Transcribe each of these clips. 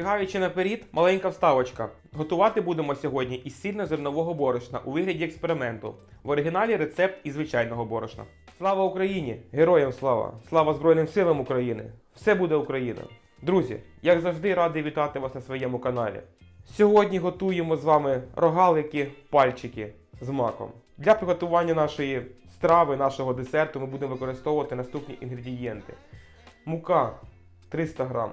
забігаючи наперед, маленька вставочка. Готувати будемо сьогодні із сильнозернового борошна у вигляді експерименту. В оригіналі рецепт із звичайного борошна. Слава Україні! Героям слава! Слава Збройним силам України! Все буде Україна! Друзі, як завжди, радий вітати вас на своєму каналі. Сьогодні готуємо з вами рогалики, пальчики з маком. Для приготування нашої страви, нашого десерту ми будемо використовувати наступні інгредієнти: мука 300 грам,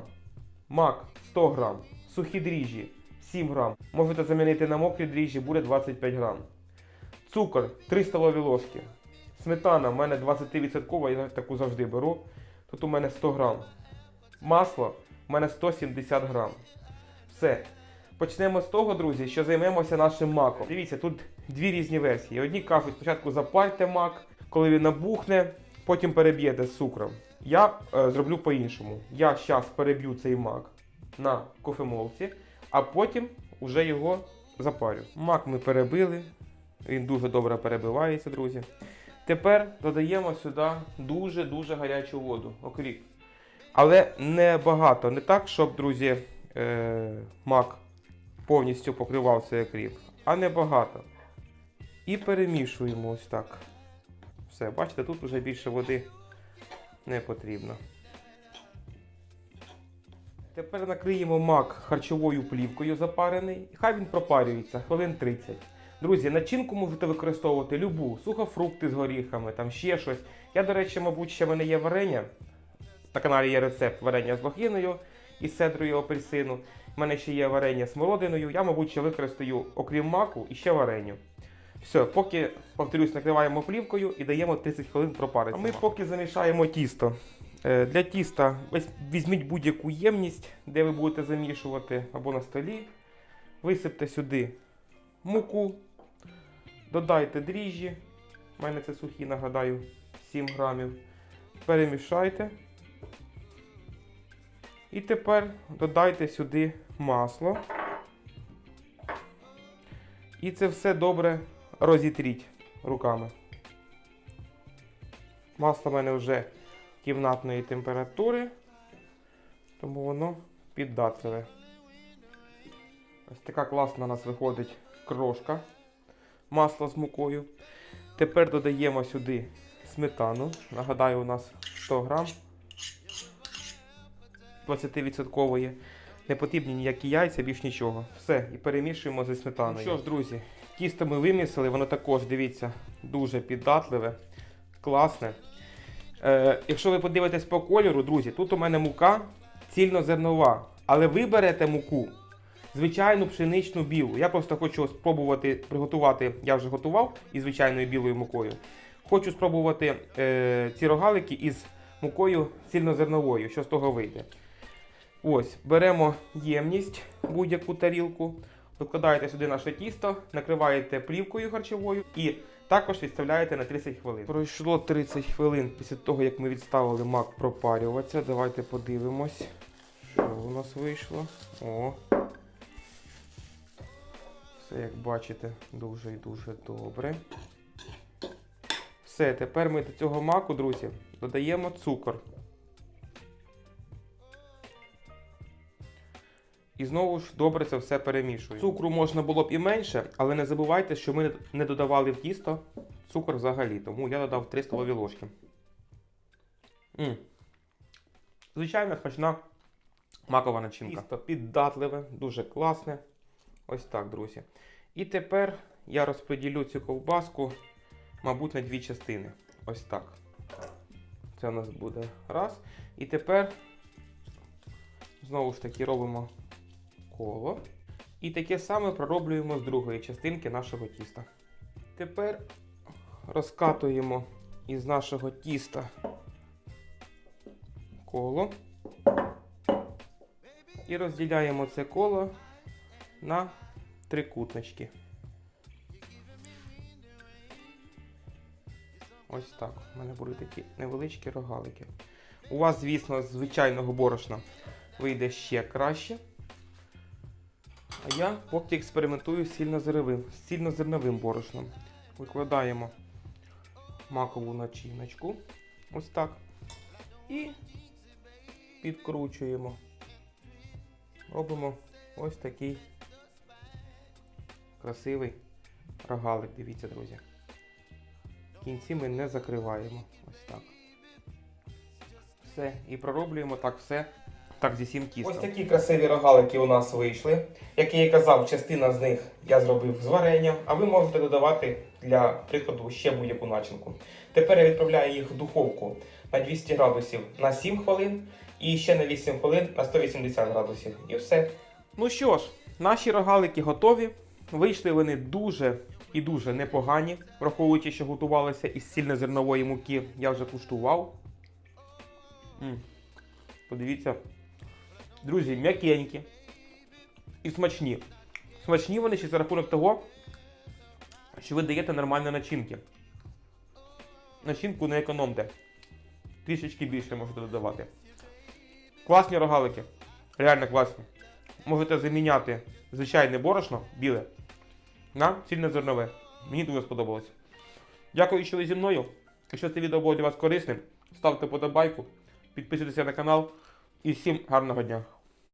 мак 100 грам, сухі дріжджі 7 грам. Можете замінити на мокрі дріжджі, буде 25 грам. Цукор 3 столові ложки. Сметана в мене 20%, я таку завжди беру. Тут у мене 100 грам. Масло в мене 170 грам. Все. Почнемо з того, друзі, що займемося нашим маком. Дивіться, тут дві різні версії. Одні кажуть, спочатку запальте мак, коли він набухне, потім переб'єте з цукром. Я е, зроблю по-іншому. Я зараз переб'ю цей мак на кофемолці, а потім вже його запарю. Мак ми перебили, він дуже добре перебивається, друзі. Тепер додаємо сюди дуже-дуже гарячу воду, окріп. Але не багато, не так, щоб, друзі, е, мак повністю покривав цей окріп, а небагато. І перемішуємо ось так. Все, бачите, тут вже більше води не потрібно. Тепер накриємо мак харчовою плівкою запарений, і хай він пропарюється хвилин 30. Друзі, начинку можете використовувати любу, сухофрукти з горіхами, там ще щось. Я, до речі, мабуть, ще в мене є варення. На каналі є рецепт варення з лохиною і седрою апельсину. У мене ще є варення з смородиною. Я, мабуть, ще використаю, окрім маку, і ще вареню. Все, поки, повторюсь, накриваємо плівкою і даємо 30 хвилин пропаритися. А ми поки замішаємо тісто. Е, Для тіста візьміть будь-яку ємність, де ви будете замішувати, або на столі. Висипте сюди муку, додайте дріжджі. У мене це сухі, нагадаю, 7 грамів. Перемішайте. І тепер додайте сюди масло. І це все добре розітріть руками. Масло в мене вже кімнатної температури, тому воно піддатливе. Ось така класна у нас виходить крошка масла з мукою. Тепер додаємо сюди сметану. Нагадаю, у нас 100 грам 20%. Не потрібні ніякі яйця, більш нічого. Все, і перемішуємо зі сметаною. Ну що ж, друзі, тісто ми вимісили, воно також, дивіться, дуже піддатливе, класне. Е, якщо ви подивитесь по кольору, друзі, тут у мене мука цільнозернова. Але ви берете муку, звичайну пшеничну білу. Я просто хочу спробувати приготувати, я вже готував із звичайною білою мукою. Хочу спробувати е, ці рогалики із мукою цільнозерновою, що з того вийде. Ось, беремо ємність, будь-яку тарілку, викладаєте сюди наше тісто, накриваєте плівкою харчовою і також відставляєте на 30 хвилин. Пройшло 30 хвилин після того, як ми відставили мак пропарюватися. Давайте подивимось, що у нас вийшло. О. Все, як бачите, дуже і дуже добре. Все, тепер ми до цього маку, друзі, додаємо цукор. І знову ж добре це все перемішуємо. Цукру можна було б і менше, але не забувайте, що ми не додавали в тісто цукор взагалі, тому я додав 3 столові ложки. м Звичайно, смачна макова начинка. Тісто піддатливе, дуже класне. Ось так, друзі. І тепер я розподілю цю ковбаску, мабуть, на дві частини. Ось так. Це у нас буде раз. І тепер знову ж таки робимо коло. І таке саме пророблюємо з другої частинки нашого тіста. Тепер розкатуємо із нашого тіста коло і розділяємо це коло на трикутнички. Ось так. У мене будуть такі невеличкі рогалики. У вас, звісно, звичайного борошна вийде ще краще. А я поки експериментую з сильнозерновим, з цільнозерновим борошном. Викладаємо макову начиночку. Ось так. І підкручуємо. робимо ось такий красивий рогалик. Дивіться, друзі. Кінці ми не закриваємо. Ось так. Все. І пророблюємо так все. Так, зі сім тістом. Ось такі красиві рогалики у нас вийшли. Як я і казав, частина з них я зробив з варенням, а ви можете додавати для прикладу ще будь-яку начинку. Тепер я відправляю їх в духовку на 200 градусів на 7 хвилин і ще на 8 хвилин на 180 градусів. І все. Ну що ж, наші рогалики готові. Вийшли вони дуже і дуже непогані, враховуючи, що готувалися із цільнозернової муки. Я вже куштував. М. Подивіться. Друзі, м'якенькі і смачні. Смачні вони ще за рахунок того, що ви даєте нормальні начинки. Начинку не економте. Трішечки більше можете додавати. Класні рогалики. Реально класні. Можете заміняти звичайне борошно біле на цільнозернове. Мені дуже сподобалось. Дякую, що ви зі мною. Якщо це відео було для вас корисним, ставте подобайку, підписуйтесь на канал і всім гарного дня.